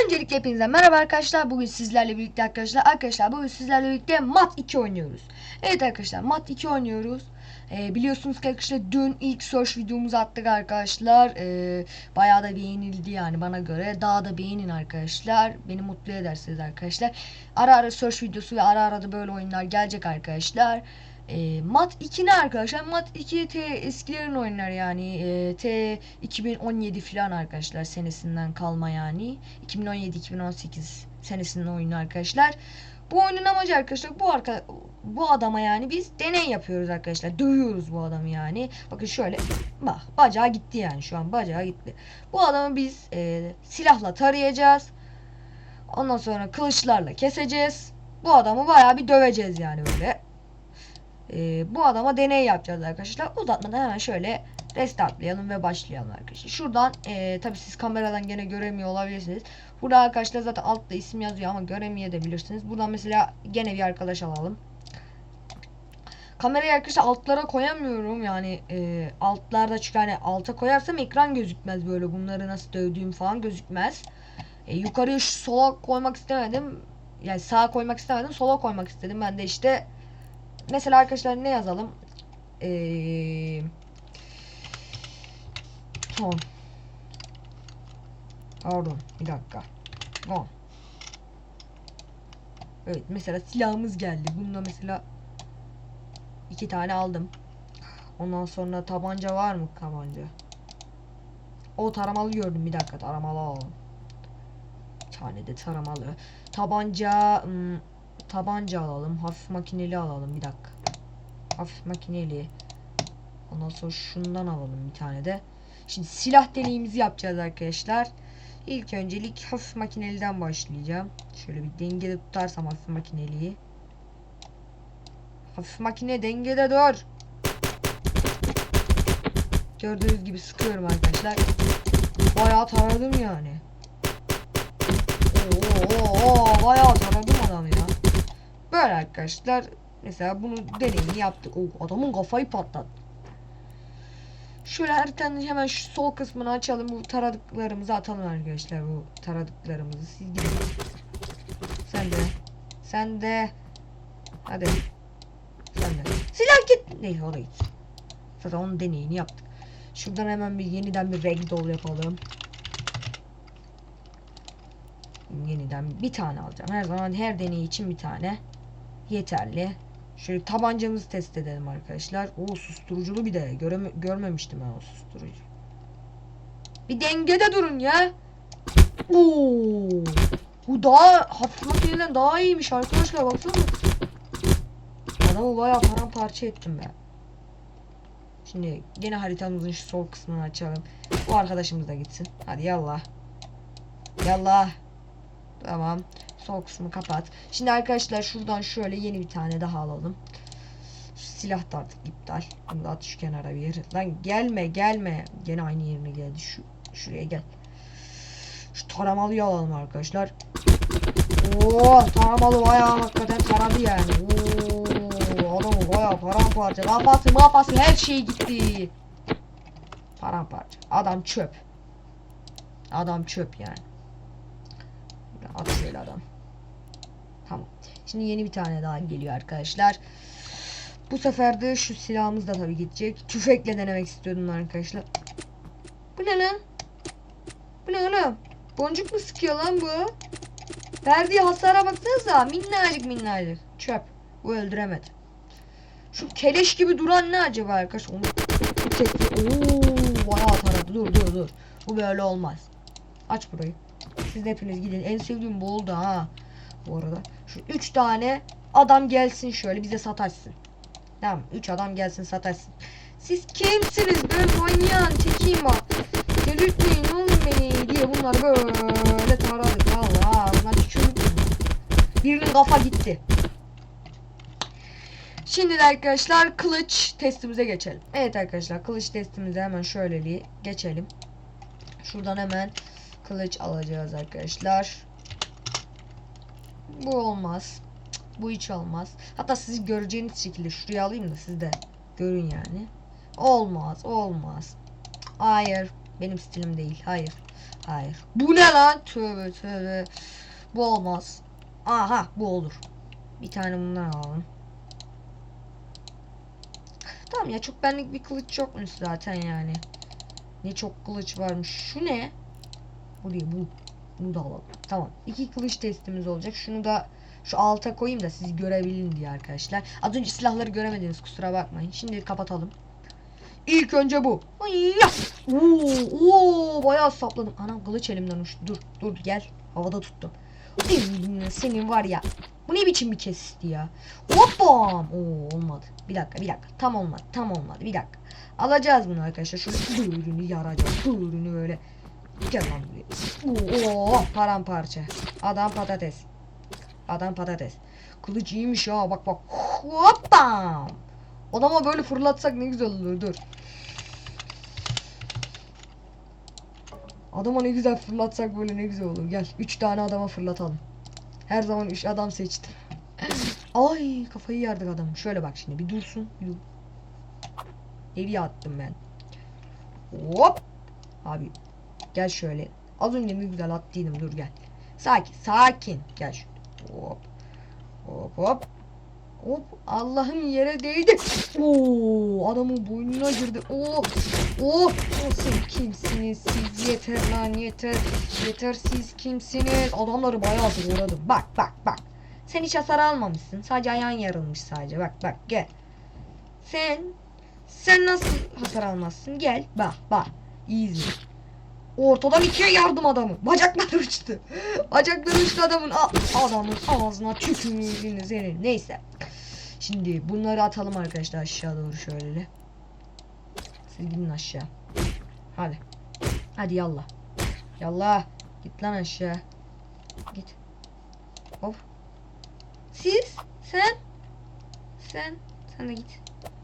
Öncelikle hepinize merhaba arkadaşlar. Bugün sizlerle birlikte arkadaşlar. Arkadaşlar bugün sizlerle birlikte Mat 2 oynuyoruz. Evet arkadaşlar Mat 2 oynuyoruz. Ee, biliyorsunuz ki arkadaşlar dün ilk search videomuzu attık arkadaşlar. Ee, bayağı da beğenildi yani bana göre. Daha da beğenin arkadaşlar. Beni mutlu edersiniz arkadaşlar. Ara ara search videosu ve ara ara da böyle oyunlar gelecek arkadaşlar. E, Mat 2 ne arkadaşlar? Mat 2 T eskilerin oyunları yani e, T 2017 falan arkadaşlar senesinden kalma yani 2017-2018 senesinin oyunu arkadaşlar. Bu oyunun amacı arkadaşlar bu arka bu adama yani biz deney yapıyoruz arkadaşlar. Dövüyoruz bu adamı yani. Bakın şöyle bak bacağı gitti yani şu an bacağı gitti. Bu adamı biz e, silahla tarayacağız. Ondan sonra kılıçlarla keseceğiz. Bu adamı bayağı bir döveceğiz yani böyle. Ee, bu adama deney yapacağız arkadaşlar. Uzatmadan hemen şöyle restartlayalım ve başlayalım arkadaşlar. Şuradan e, tabi siz kameradan gene göremiyor olabilirsiniz. Burada arkadaşlar zaten altta isim yazıyor ama göremeyebilirsiniz. Buradan mesela gene bir arkadaş alalım. Kamerayı arkadaşlar altlara koyamıyorum yani e, altlarda çünkü hani alta koyarsam ekran gözükmez böyle bunları nasıl dövdüğüm falan gözükmez. E, yukarıya şu sola koymak istemedim. Yani sağa koymak istemedim sola koymak istedim. Ben de işte Mesela arkadaşlar ne yazalım? Ee, son. Pardon bir dakika. Son. Evet mesela silahımız geldi. Bunda mesela iki tane aldım. Ondan sonra tabanca var mı tabanca? O taramalı gördüm bir dakika taramalı alalım. Bir tane de taramalı. Tabanca ım, tabanca alalım. Hafif makineli alalım. Bir dakika. Hafif makineli. Ondan sonra şundan alalım bir tane de. Şimdi silah deneyimizi yapacağız arkadaşlar. İlk öncelik hafif makineliden başlayacağım. Şöyle bir dengede tutarsam hafif makineliyi. Hafif makine dengede dur. Gördüğünüz gibi sıkıyorum arkadaşlar. Bayağı taradım yani. Oo, oo, oo, bayağı taradım adamı ya. Böyle arkadaşlar. Mesela bunu deneyini yaptık. Oo, adamın kafayı patladı. Şöyle haritanın hemen şu sol kısmını açalım. Bu taradıklarımızı atalım arkadaşlar. Bu taradıklarımızı. Siz gidin. Sen de. Sen de. Hadi. Sen de. Silah git. Neyse o da git. Zaten onun deneyini yaptık. Şuradan hemen bir yeniden bir ragdoll yapalım. Yeniden bir tane alacağım. Her zaman her deney için bir tane yeterli. Şöyle tabancamızı test edelim arkadaşlar. O susturuculu bir de göreme görmemiştim ben o susturucu. Bir dengede durun ya. Oo. Bu daha hafif makineden daha iyiymiş arkadaşlar baksana. Adamı bayağı paramparça ettim ben. Şimdi yine haritamızın şu sol kısmını açalım. Bu arkadaşımız da gitsin. Hadi yallah. Yallah. Tamam. Sol kısmı kapat. Şimdi arkadaşlar şuradan şöyle yeni bir tane daha alalım. Silah da artık iptal. Bunu da at şu kenara bir yere. Lan gelme gelme. Gene aynı yerine geldi. Şu şuraya gel. Şu taramalıyı alalım arkadaşlar. Oo taramalı bayağı hakikaten taradı yani. Oo adamı bayağı paramparça. Kafası mafası her şey gitti. Paramparça. Adam çöp. Adam çöp yani. At şöyle adam. Tamam. Şimdi yeni bir tane daha geliyor arkadaşlar. Bu sefer de şu silahımız da tabii gidecek. Tüfekle denemek istiyordum arkadaşlar. Bu ne lan? Bu ne oğlum? Boncuk mu sıkıyor lan bu? Verdiği hasara baksanıza. Minnacık minnacık. Çöp. Bu öldüremedi. Şu keleş gibi duran ne acaba arkadaş? Onu çekti. Oo, bayağı taradı. Dur dur dur. Bu böyle olmaz. Aç burayı. Siz hepiniz gidin. En sevdiğim bu oldu ha. Bu arada. Şu üç tane adam gelsin şöyle bize sataşsın. Tamam. Üç adam gelsin sataşsın. Siz kimsiniz? Ben manyağın tekiyim bak. Delirtmeyin oğlum beni diye bunları böyle taradık. Allah. Bunlar tükürük. Birinin kafa gitti. Şimdi de arkadaşlar kılıç testimize geçelim. Evet arkadaşlar kılıç testimize hemen şöyleliği geçelim. Şuradan hemen kılıç alacağız arkadaşlar. Bu olmaz. Bu hiç olmaz. Hatta sizi göreceğiniz şekilde şuraya alayım da siz de görün yani. Olmaz, olmaz. Hayır, benim stilim değil. Hayır. Hayır. Bu ne lan? Tövbe tövbe. Bu olmaz. Aha bu olur. Bir tane bundan alalım. Tamam ya çok benlik bir kılıç yokmuş zaten yani. Ne çok kılıç varmış. Şu ne? Bu değil bu. Bunu da alalım. Tamam. İki kılıç testimiz olacak. Şunu da şu alta koyayım da siz görebilin diye arkadaşlar. Az önce silahları göremediniz kusura bakmayın. Şimdi kapatalım. İlk önce bu. Oo, oo, bayağı sapladım. Anam kılıç elimden uçtu. Dur, dur gel. Havada tuttum. Senin, var ya. Bu ne biçim bir kesisti ya? Hoppam. Oo olmadı. Bir dakika, bir dakika. Tam olmadı. Tam olmadı. Bir dakika. Alacağız bunu arkadaşlar. Şu böğrünü yaracağız. Böğrünü böyle. Gel lan. Oo paramparça. Adam patates. Adam patates. Kılıç iyiymiş ya. Bak bak. Hoppam. Adama böyle fırlatsak ne güzel olur. Dur. Adama ne güzel fırlatsak böyle ne güzel olur. Gel. Üç tane adama fırlatalım. Her zaman üç adam seçtim. Ay kafayı yardık adam. Şöyle bak şimdi bir dursun. Bir dur. Nereye attım ben? Hop. Abi gel şöyle. Az önce ne güzel attıydım. Dur gel. Sakin sakin. Gel şöyle. Hop. Hop hop. Hop Allah'ım yere değdi. Oo adamın boynuna girdi. Oo. Oo. Siz kimsiniz siz yeter lan yeter. Yeter siz kimsiniz. Adamları bayağı doğradım. Bak bak bak. Sen hiç hasar almamışsın. Sadece ayağın yarılmış sadece. Bak bak gel. Sen sen nasıl hasar almazsın? Gel bak bak. Easy. Ortadan ikiye yardım adamı. Bacakları uçtu. Bacakları uçtu adamın. A- adamın ağzına tükürüğünü senin. Neyse. Şimdi bunları atalım arkadaşlar aşağı doğru şöyle. Siz gidin aşağı. Hadi. Hadi yallah. Yallah. Git lan aşağı. Git. Hop. Siz? Sen? Sen? Sen de git.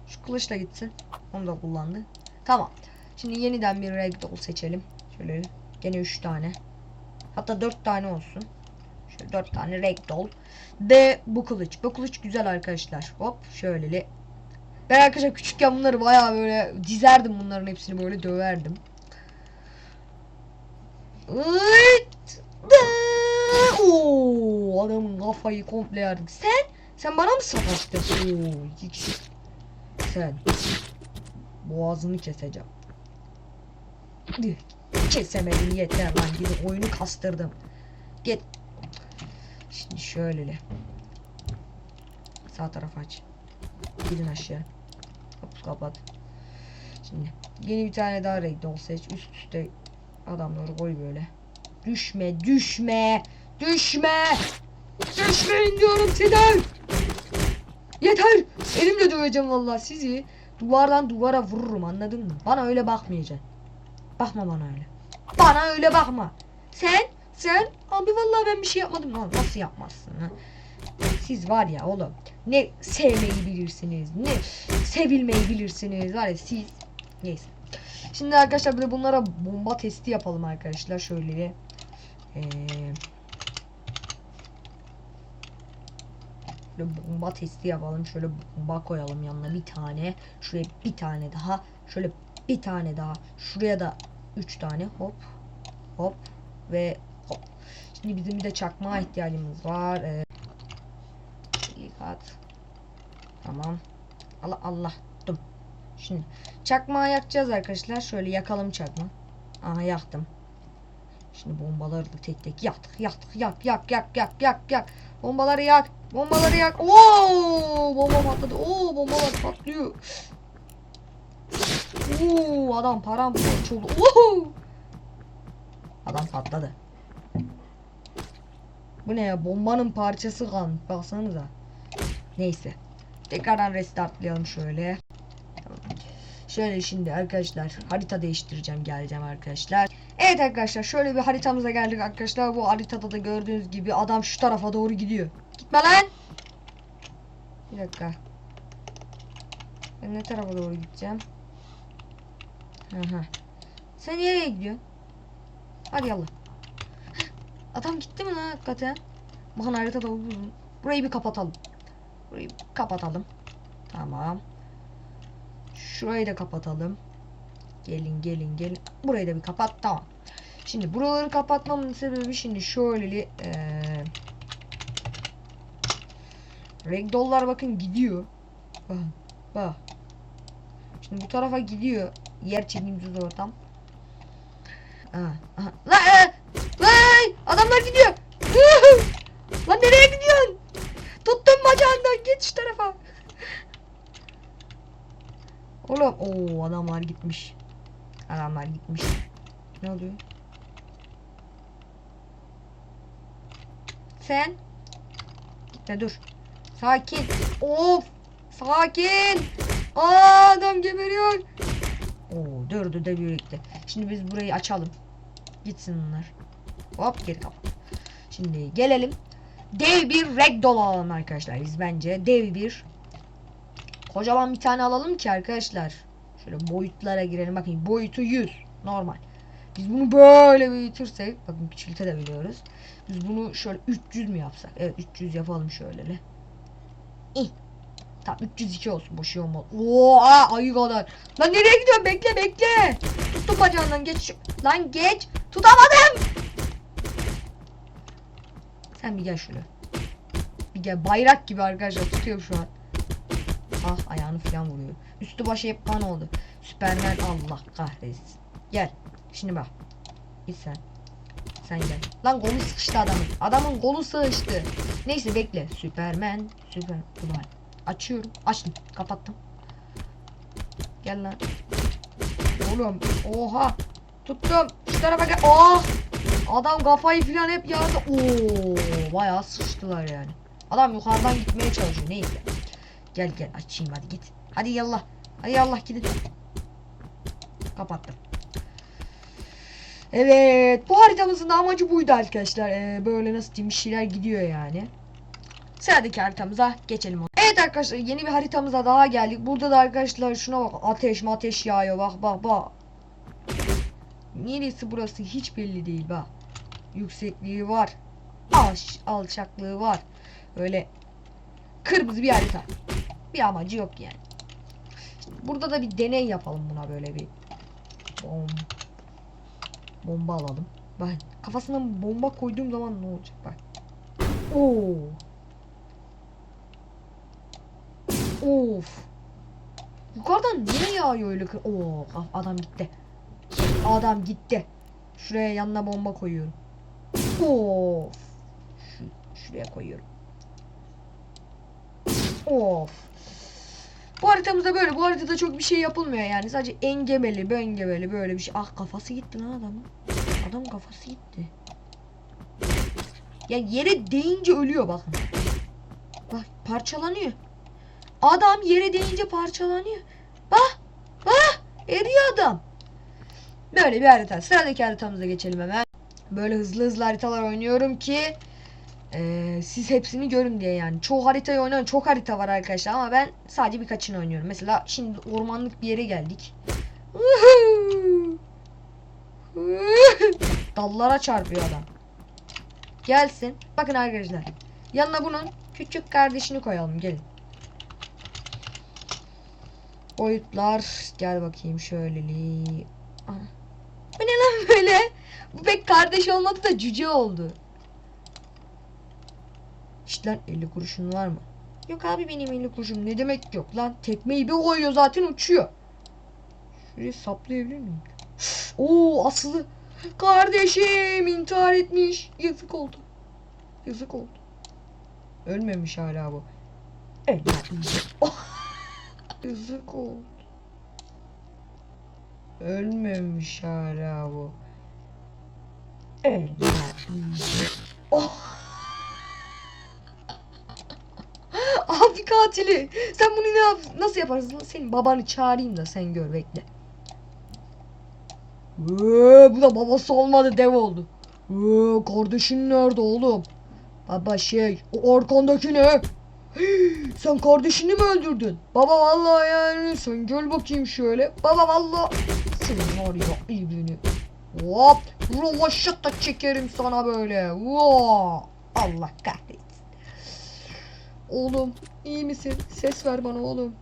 Şu kılıçla gitsin. Onu da kullandı. Tamam. Şimdi yeniden bir ragdoll seçelim. Şöyle gene 3 tane. Hatta 4 tane olsun. Şöyle 4 tane ragdoll. De bu kılıç. Bu kılıç güzel arkadaşlar. Hop şöyle. Ben arkadaşlar küçükken bunları bayağı böyle dizerdim bunların hepsini böyle döverdim. Oo, adamın kafayı komple yardık. Sen? Sen bana mı sataştın? Oo, iki kişi. Sen. Boğazını keseceğim. Tüh, Kesemedin yeter lan gidip oyunu kastırdım. Git. Şimdi şöyle. Sağ tarafı aç. Gidin aşağı. Hop kapat. Şimdi yeni bir tane daha ragdoll seç. Üst üste adamları koy böyle. Düşme, düşme, düşme. Düşmeyin diyorum size. Yeter. Elimle döveceğim vallahi sizi. Duvardan duvara vururum anladın mı? Bana öyle bakmayacaksın. Bakma bana öyle. Bana öyle bakma. Sen, sen abi vallahi ben bir şey yapmadım. Lan nasıl yapmazsın? Siz var ya oğlum ne sevmeyi bilirsiniz ne sevilmeyi bilirsiniz var ya siz neyse. Şimdi arkadaşlar de bunlara bomba testi yapalım arkadaşlar şöyle. Ee, bomba testi yapalım. Şöyle bomba koyalım yanına bir tane. Şuraya bir tane daha. Şöyle bir tane daha. Şuraya da üç tane hop hop ve hop. Şimdi bizim bir de çakmağa ihtiyacımız var. Ee, at. Tamam. Allah Allah. Dur. Şimdi çakmağı yakacağız arkadaşlar. Şöyle yakalım çakma. Aha yaktım. Şimdi bombaları da tek tek yaktık. Yaktık. Yak yak yak yak yak yak. Bombaları yak. Bombaları yak. Oo! Bomba patladı. Oo bombalar patlıyor. Oo adam paramparça oldu. Oo! Adam patladı. Bu ne ya? Bombanın parçası kan. Baksanıza. Neyse. Tekrardan restartlayalım şöyle. Şöyle şimdi arkadaşlar harita değiştireceğim geleceğim arkadaşlar. Evet arkadaşlar şöyle bir haritamıza geldik arkadaşlar. Bu haritada da gördüğünüz gibi adam şu tarafa doğru gidiyor. Gitme lan. Bir dakika. Ben ne tarafa doğru gideceğim? Aha. Sen nereye gidiyorsun? Hadi yallah. Adam gitti mi lan hakikaten? Bakın haritada uzun. Burayı bir kapatalım. Burayı bir kapatalım. Tamam. Şurayı da kapatalım. Gelin gelin gelin. Burayı da bir kapat. Tamam. Şimdi buraları kapatmamın sebebi şimdi şöyle eee Ragdoll'lar bakın gidiyor. Bak. Bak. Şimdi bu tarafa gidiyor. Yer çekimsiz ortam. Aha, aha. Lan, e, adamlar gidiyor. Lan nereye gidiyorsun? Tuttum bacağından geç şu tarafa. Oğlum o adamlar gitmiş. Adamlar gitmiş. Ne oluyor? Sen gitme dur. Sakin. Of. Sakin. Aa adam geberiyor. Oo dördü de birlikte. Şimdi biz burayı açalım. Gitsin bunlar. Hop geri kapat. Şimdi gelelim. Dev bir ragdoll alalım arkadaşlar. Biz bence dev bir kocaman bir tane alalım ki arkadaşlar. Şöyle boyutlara girelim. Bakın boyutu 100. Normal. Biz bunu böyle büyütürsek bakın küçültebiliyoruz. Biz bunu şöyle 300 mü yapsak? Evet 300 yapalım şöyle. İh. Tamam 302 olsun boş olmaz. Oo aa, ayı kadar. Lan nereye gidiyorsun? Bekle bekle. Tuttum bacağından geç. Lan geç. Tutamadım. Sen bir gel şöyle. Bir gel bayrak gibi arkadaşlar tutuyorum şu an. Ah ayağını falan vuruyor. Üstü başı hep kan oldu. Süpermen Allah kahretsin. Gel. Şimdi bak. Git sen. Sen gel. Lan kolu sıkıştı adamın. Adamın kolu sıkıştı. Neyse bekle. Süpermen. Süper. Ulan. Açıyorum. Açtım. Kapattım. Gel lan. Oğlum. Oha. Tuttum. Şu tarafa gel. Oh. Adam kafayı falan hep yardı. Oo, bayağı sıçtılar yani. Adam yukarıdan gitmeye çalışıyor. Neyse. Gel gel açayım hadi git. Hadi yallah. Hadi yallah gidin. Kapattım. Evet. Bu haritamızın da amacı buydu arkadaşlar. Ee, böyle nasıl diyeyim şeyler gidiyor yani. Sıradaki haritamıza geçelim. Evet arkadaşlar yeni bir haritamıza daha geldik. Burada da arkadaşlar şuna bak ateş ateş yağıyor bak bak bak. Neresi burası hiç belli değil bak. Yüksekliği var. Aş, alçaklığı var. Öyle kırmızı bir harita. Bir amacı yok yani. Şimdi burada da bir deney yapalım buna böyle bir. Bom. Bomba alalım. Bak kafasına bomba koyduğum zaman ne olacak bak. Oo. Of. Yukarıdan niye yağıyor öyle? Oo, ah, adam gitti. Adam gitti. Şuraya yanına bomba koyuyorum. Of. Şu, şuraya koyuyorum. Of. Bu haritamızda böyle. Bu haritada çok bir şey yapılmıyor yani. Sadece engebeli, böngebeli böyle bir şey. Ah kafası gitti lan adamın. Adam kafası gitti. Ya yere değince ölüyor bakın. Bak parçalanıyor. Adam yere değince parçalanıyor. Bak. Bak. Eriyor adam. Böyle bir harita. Sıradaki haritamıza geçelim hemen. Böyle hızlı hızlı haritalar oynuyorum ki eee, siz hepsini görün diye yani. Çoğu haritayı oynuyorum. Çok harita var arkadaşlar ama ben sadece birkaçını oynuyorum. Mesela şimdi ormanlık bir yere geldik. Dallara çarpıyor adam. Gelsin. Bakın arkadaşlar. Yanına bunun küçük kardeşini koyalım. Gelin. Boyutlar. Gel bakayım şöyleli. Bu ne lan böyle? Bu pek kardeş olmadı da cüce oldu. İşte lan 50 kuruşun var mı? Yok abi benim 50 kuruşum ne demek yok lan. Tekmeyi bir koyuyor zaten uçuyor. Şuraya saplayabilir miyim? Oo aslı. Kardeşim intihar etmiş. Yazık oldu. Yazık oldu. Ölmemiş hala bu. Ölmemiş. Yazık oldu. Ölmemiş hala bu. Oh. Abi katili. Sen bunu ne yap nasıl yaparsın? Senin babanı çağırayım da sen gör bekle. Ee, bu da babası olmadı dev oldu. Ee, kardeşin nerede oğlum? Baba şey o arkandaki ne? Hii, Sen kardeşini mi öldürdün? Baba vallahi yani sen gel bakayım şöyle. Baba vallahi senin var ya ibrini. Hop rovaşat da çekerim sana böyle. Vaa. Allah kahretsin. Oğlum iyi misin? Ses ver bana oğlum.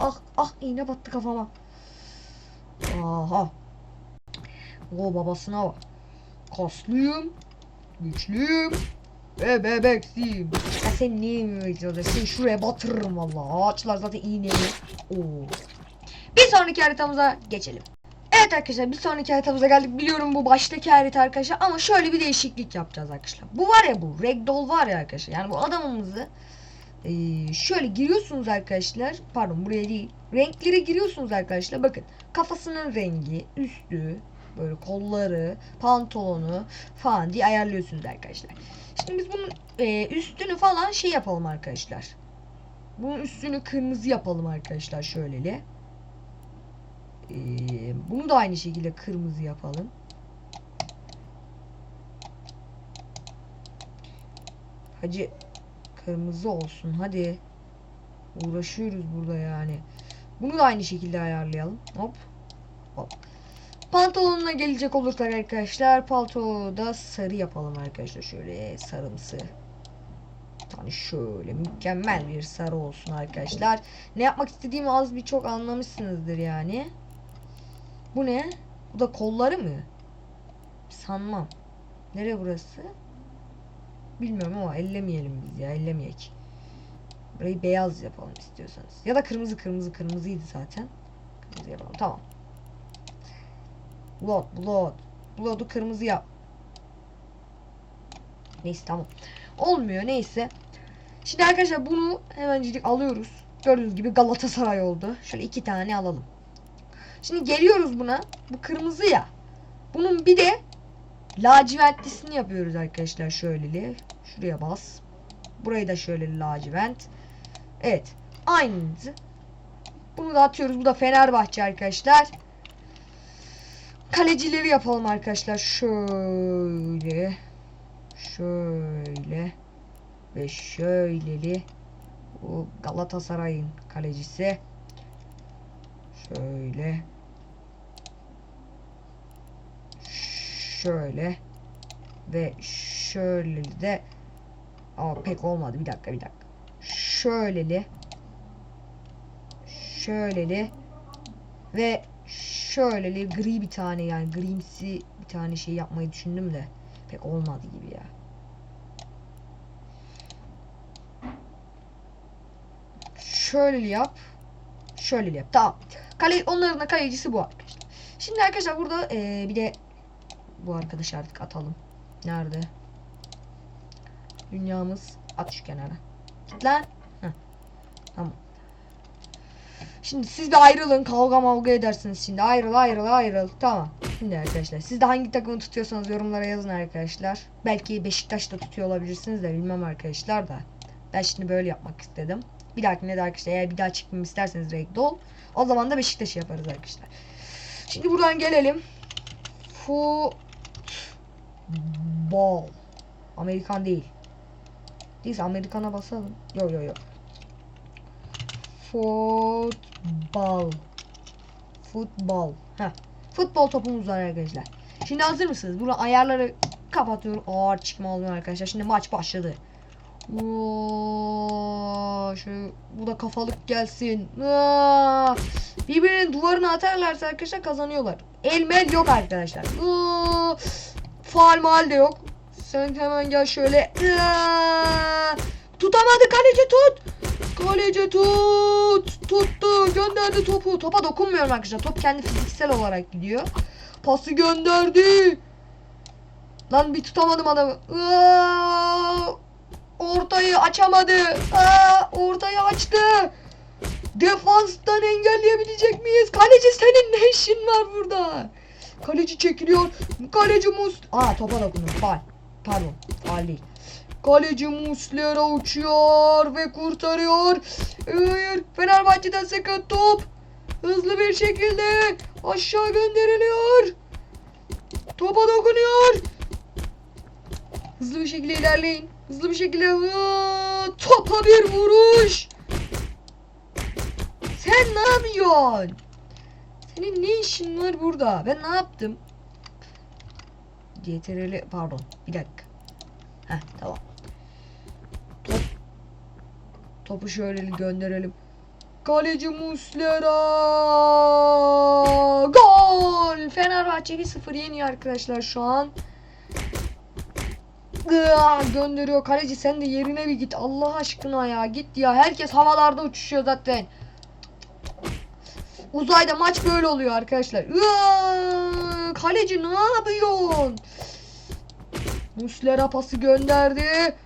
Ah ah iğne battı kafama. Aha. O babasına bak. Kaslıyım. Güçlüyüm. Ve bebeksiyim. Ya sen niye bekliyorsun? Seni şuraya batırırım valla. Ağaçlar zaten iğneli. Oo. Bir sonraki haritamıza geçelim. Evet arkadaşlar bir sonraki haritamıza geldik. Biliyorum bu baştaki harita arkadaşlar ama şöyle bir değişiklik yapacağız arkadaşlar. Bu var ya bu ragdoll var ya arkadaşlar. Yani bu adamımızı eee, şöyle giriyorsunuz arkadaşlar. Pardon buraya değil. Renklere giriyorsunuz arkadaşlar. Bakın kafasının rengi, üstü, böyle kolları, pantolonu falan diye ayarlıyorsunuz arkadaşlar. Şimdi biz bunun eee, üstünü falan şey yapalım arkadaşlar. Bunun üstünü kırmızı yapalım arkadaşlar şöyleli. Ee, bunu da aynı şekilde kırmızı yapalım. Hacı kırmızı olsun hadi. Uğraşıyoruz burada yani. Bunu da aynı şekilde ayarlayalım. Hop. Hop. Pantolonuna gelecek olursak arkadaşlar paltoyu da sarı yapalım arkadaşlar şöyle sarımsı. Yani şöyle mükemmel bir sarı olsun arkadaşlar. Ne yapmak istediğimi az bir çok anlamışsınızdır yani. Bu ne? Bu da kolları mı? Sanmam. Nere burası? Bilmiyorum ama ellemeyelim biz ya ellemeyek. Burayı beyaz yapalım istiyorsanız. Ya da kırmızı kırmızı kırmızıydı zaten. Kırmızı yapalım tamam. Blood blood. Blood'u kırmızı yap. Neyse tamam. Olmuyor neyse. Şimdi arkadaşlar bunu hemencik alıyoruz. Gördüğünüz gibi Galatasaray oldu. Şöyle iki tane alalım. Şimdi geliyoruz buna. Bu kırmızı ya. Bunun bir de lacivertlisini yapıyoruz arkadaşlar şöyleli. Şuraya bas. Burayı da şöyle lacivert. Evet. Aynısı. Bunu da atıyoruz. Bu da Fenerbahçe arkadaşlar. Kalecileri yapalım arkadaşlar. Şöyle. Şöyle. Ve şöyleli. Bu Galatasaray'ın kalecisi. Şöyle. Şöyle. Ve şöyle de ama pek olmadı. Bir dakika bir dakika. Şöyleli. Şöyleli. Ve şöyleli gri bir tane yani grimsi bir tane şey yapmayı düşündüm de pek olmadı gibi ya. Şöyle yap. Şöyle yap. Tamam. Kale, onların da kalecisi bu arkadaşlar. Şimdi arkadaşlar burada eee, bir de bu arkadaşı artık atalım. Nerede? Dünyamız at şu kenara. Git lan. Heh. Tamam. Şimdi siz de ayrılın. Kavga mavga edersiniz şimdi. Ayrıl ayrıl ayrıl. Tamam. Şimdi arkadaşlar siz de hangi takımı tutuyorsanız yorumlara yazın arkadaşlar. Belki Beşiktaş'ta tutuyor olabilirsiniz de bilmem arkadaşlar da. Ben şimdi böyle yapmak istedim. Bir dahakine de arkadaşlar eğer bir daha çıkmamı isterseniz Ragdoll. O zaman da Beşiktaş'ı yaparız arkadaşlar. Şimdi buradan gelelim. Futbol. Amerikan değil. Neyse Amerikan'a basalım. Yo yo yo. Futbol. Futbol. Heh. Futbol topumuz var arkadaşlar. Şimdi hazır mısınız? Burada ayarları kapatıyorum. Ağır çıkma olmuyor arkadaşlar. Şimdi maç başladı. Oo, şu bu da kafalık gelsin. Birbirinin duvarına atarlarsa arkadaşlar kazanıyorlar. Elmel yok arkadaşlar. Aa, faal de yok. Sen hemen gel şöyle. Aa, tutamadı kaleci tut. Kaleci tut. Tuttu. Gönderdi topu. Topa dokunmuyorum arkadaşlar. Top kendi fiziksel olarak gidiyor. Pası gönderdi. Lan bir tutamadım adamı. Ortayı açamadı. Aa, ortayı açtı. Defanstan engelleyebilecek miyiz? Kaleci senin ne işin var burada? Kaleci çekiliyor. Kaleci Mus... Aa topa dokundum. Faal. Pardon. Faal değil. Kaleci Muslera uçuyor ve kurtarıyor. Hayır. Fenerbahçe'den sakat top. Hızlı bir şekilde aşağı gönderiliyor. Topa dokunuyor. Hızlı bir şekilde ilerleyin. Hızlı bir şekilde Aa, topa bir vuruş. Sen ne yapıyorsun? Senin ne işin var burada? Ben ne yaptım? CTRL pardon bir dakika. Heh tamam. Top. Topu şöyle gönderelim. Kaleci Muslera. Gol! Fenerbahçe 1-0 yeniyor arkadaşlar şu an. Gıa, gönderiyor. Kaleci sen de yerine bir git. Allah aşkına ya. Git ya. Herkes havalarda uçuşuyor zaten. Uzayda maç böyle oluyor arkadaşlar. Gıa, kaleci ne yapıyorsun? Muslera pası gönderdi.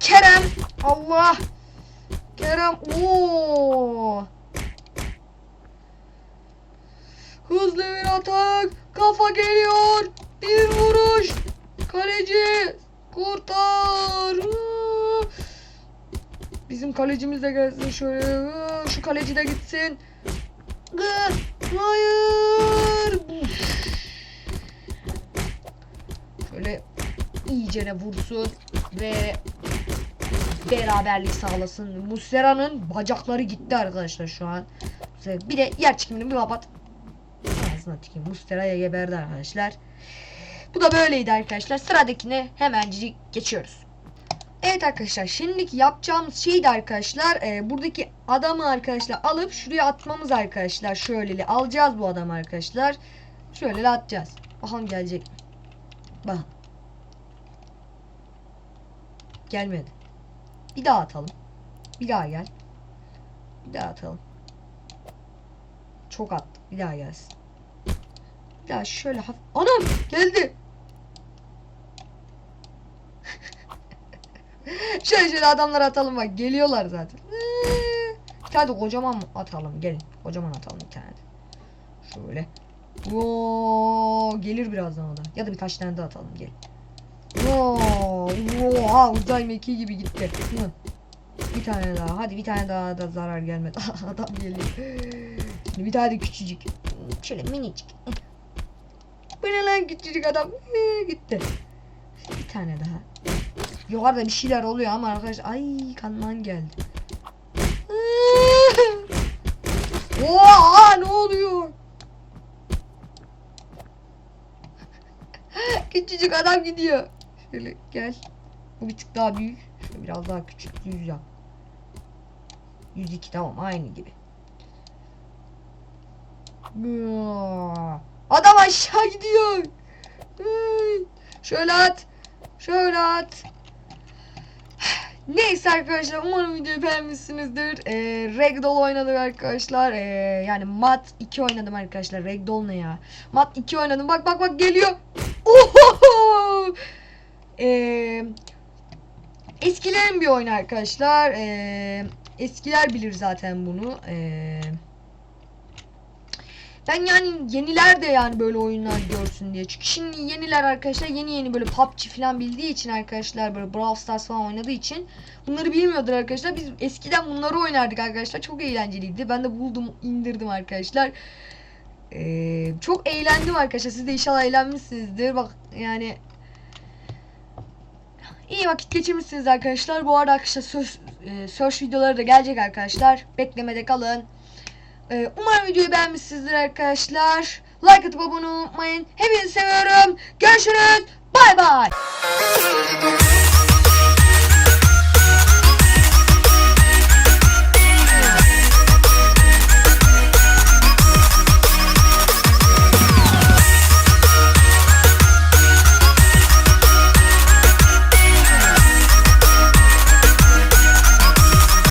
Kerem. Allah. Kerem. Oo. Hızlı bir atak. Kafa geliyor. Bir vuruş. Kaleci. Kurtar. Bizim kalecimiz de gelsin şöyle. Şu kaleci de gitsin. Hayır. Şöyle iyicene vursun ve beraberlik sağlasın. Muslera'nın bacakları gitti arkadaşlar şu an. Bir de yer çekimini bir kapat. Ağzına tüküreyim. Mustera'ya geberdi arkadaşlar. Bu da böyleydi arkadaşlar. Sıradakine hemencik geçiyoruz. Evet arkadaşlar şimdiki yapacağımız şey de arkadaşlar e, buradaki adamı arkadaşlar alıp şuraya atmamız arkadaşlar. Şöyle alacağız bu adamı arkadaşlar. Şöyle atacağız. Bakalım gelecek? Bak. Gelmedi. Bir daha atalım. Bir daha gel. Bir daha atalım. Çok attık. Bir daha gelsin. Bir daha şöyle hafif... Anam! Geldi! şöyle şöyle adamlar atalım bak. Geliyorlar zaten. Bir tane de kocaman atalım. Gelin. Kocaman atalım bir tane de. Şöyle. Oo, gelir birazdan o da. Ya da birkaç tane daha atalım. Gel. Oo, oha uzay mekiği gibi gitti. Hı. Bir tane daha. Hadi bir tane daha da zarar gelmedi. Adam geliyor. Şimdi bir tane de küçücük. Şöyle minicik. Bu ne lan küçücük adam. Ee, gitti. Bir tane daha. Yukarıda bir şeyler oluyor ama arkadaşlar. Ay kanman geldi. Oha ne oluyor? Küçücük adam gidiyor. Şöyle gel. Bu bir tık daha büyük. Şöyle biraz daha küçük. 100 yap. 102 tamam aynı gibi. Adam aşağı gidiyor. Şöyle at. Şöyle at. Neyse arkadaşlar umarım videoyu beğenmişsinizdir. Ee, Ragdoll oynadık arkadaşlar. Ee, yani Mat 2 oynadım arkadaşlar. Ragdoll ne ya? Mat 2 oynadım. Bak bak bak geliyor. Oho! Ee, eskilerin bir oyun arkadaşlar. Ee, eskiler bilir zaten bunu. Ee, ben yani yeniler de yani böyle oyunlar görsün diye. Çünkü şimdi yeniler arkadaşlar yeni yeni böyle PUBG falan bildiği için arkadaşlar böyle Brawl Stars falan oynadığı için bunları bilmiyordur arkadaşlar. Biz eskiden bunları oynardık arkadaşlar. Çok eğlenceliydi. Ben de buldum, indirdim arkadaşlar. Ee, çok eğlendim arkadaşlar. Siz de inşallah eğlenmişsinizdir. Bak yani iyi vakit geçirmişsiniz arkadaşlar. Bu arada arkadaşlar söz, e, search videoları da gelecek arkadaşlar. Beklemede kalın. Ee, umarım videoyu beğenmişsinizdir arkadaşlar. Like atıp abone olmayı unutmayın. Hepinizi seviyorum. Görüşürüz. Bay bay.